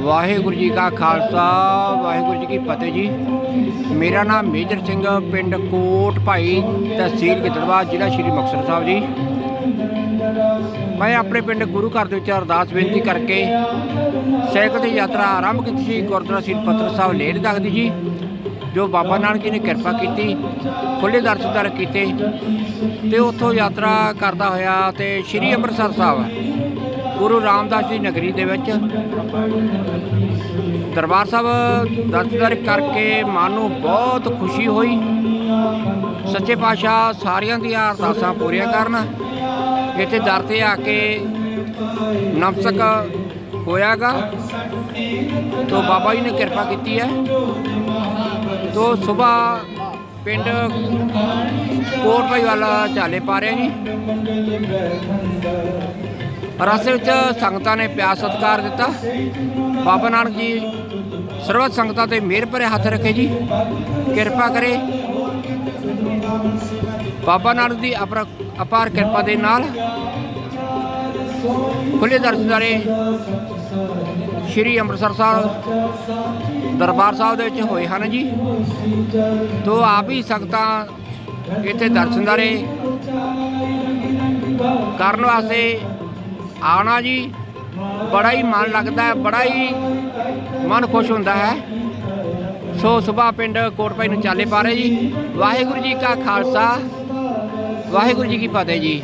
ਵਾਹਿਗੁਰੂ ਜੀ ਕਾ ਖਾਲਸਾ, ਵਾਹਿਗੁਰੂ ਜੀ ਕੀ ਫਤਿਹ ਜੀ। ਮੇਰਾ ਨਾਮ ਮੇਜਰ ਸਿੰਘ, ਪਿੰਡ ਕੋਟ ਭਾਈ ਤਹਿਸੀਲ ਗਿੱਦੜਵਾ, ਜ਼ਿਲ੍ਹਾ ਸ਼੍ਰੀ ਮੁਕਤਸਰ ਸਾਹਿਬ ਜੀ। ਮੈਂ ਆਪਣੇ ਪਿੰਡ ਗੁਰੂ ਘਰ ਦੇ ਵਿੱਚ ਅਰਦਾਸ ਬੇਨਤੀ ਕਰਕੇ ਸਾਈਕਲ ਦੀ ਯਾਤਰਾ ਆਰੰਭ ਕੀਤੀ ਸੀ, ਗੁਰਦੁਆਰਾ ਸ੍ਰੀ ਪੱਤਰ ਸਾਹਿਬ ਲੇਹ ਤੱਕ ਜੀ, ਜੋ ਬਾਬਾ ਨਾਨਕ ਜੀ ਨੇ ਕਿਰਪਾ ਕੀਤੀ ਖੁੱਲੇ ਦਰਸ਼ਨ ਕੀਤੇ ਤੇ ਉੱਥੋਂ ਯਾਤਰਾ ਕਰਦਾ ਹੋਇਆ ਤੇ ਸ਼੍ਰੀ ਅੰਮ੍ਰਿਤਸਰ ਸਾਹਿਬ। ਗੁਰੂ ਰਾਮਦਾਸ ਜੀ ਨਗਰੀ ਦੇ ਵਿੱਚ। ਦਰਬਾਰ ਸਾਹਿਬ ਦਰਸ਼ਨ ਕਰਕੇ ਮਨ ਨੂੰ ਬਹੁਤ ਖੁਸ਼ੀ ਹੋਈ। ਸੱਚੇ ਪਾਤਸ਼ਾਹ ਸਾਰਿਆਂ ਦੀਆਂ ਅਰਦਾਸਾਂ ਪੂਰੀਆਂ ਕਰਨ। ਇੱਥੇ ਦਰ ਤੇ ਆ ਕੇ ਨਮਸਕ ਹੋਇਆਗਾ। ਤੋ ਬਾਬਾ ਜੀ ਨੇ ਕਿਰਪਾ ਕੀਤੀ ਹੈ। ਤੋ ਸਵੇਰ ਪਿੰਡ ਕੋਟ ਭਾਈ ਵਾਲਾ ਚਾਲੇ ਪਾ ਰਹੇ ਜੀ। ਰਸਤੇ ਵਿੱਚ ਸੰਗਤਾਂ ਨੇ ਪਿਆਰ ਸਤਿਕਾਰ ਦਿੱਤਾ। ਬਾਬਾ ਨਾਨਕ ਜੀ ਸਰਬੱਤ ਸੰਗਤਾਂ ਤੇ ਮਿਹਰ ਭਰੇ ਹੱਥ ਰੱਖੇ ਜੀ। ਕਿਰਪਾ ਕਰੇ। ਬਾਬਾ ਨਾਨਕ ਦੀ ਅਪਰ- ਅਪਾਰ ਕਿਰਪਾ ਦੇ ਨਾਲ ਖੁੱਲੇ ਦਰਸ਼ਨਾਰੇ ਸ਼੍ਰੀ ਅੰਮ੍ਰਿਤਸਰ ਸਾਹਿਬ ਦਰਬਾਰ ਸਾਹਿਬ ਦੇ ਵਿੱਚ ਹੋਏ ਹਨ ਜੀ। ਤੋਂ ਆਪ ਹੀ ਸੰਗਤਾਂ ਇੱਥੇ ਦਰਸ਼ਨਦਾਰੇ ਕਰਨ ਵਾਸਤੇ ਆਉਣਾ ਜੀ। ਬੜਾ ਹੀ ਮਨ ਲੱਗਦਾ ਹੈ ਬੜਾ ਹੀ ਮਨ ਖੁਸ਼ ਹੁੰਦਾ ਹੈ। ਸੋ ਸਵੇਰ ਪਿੰਡ ਕੋਟਪਾਈ ਨੂੰ ਚਾਲੇ ਪਾ ਰਹੇ ਜੀ। ਵਾਹਿਗੁਰੂ ਜੀ ਕਾ ਖਾਲਸਾ, ਵਾਹਿਗੁਰੂ ਜੀ ਕੀ ਫਤਿਹ ਜੀ।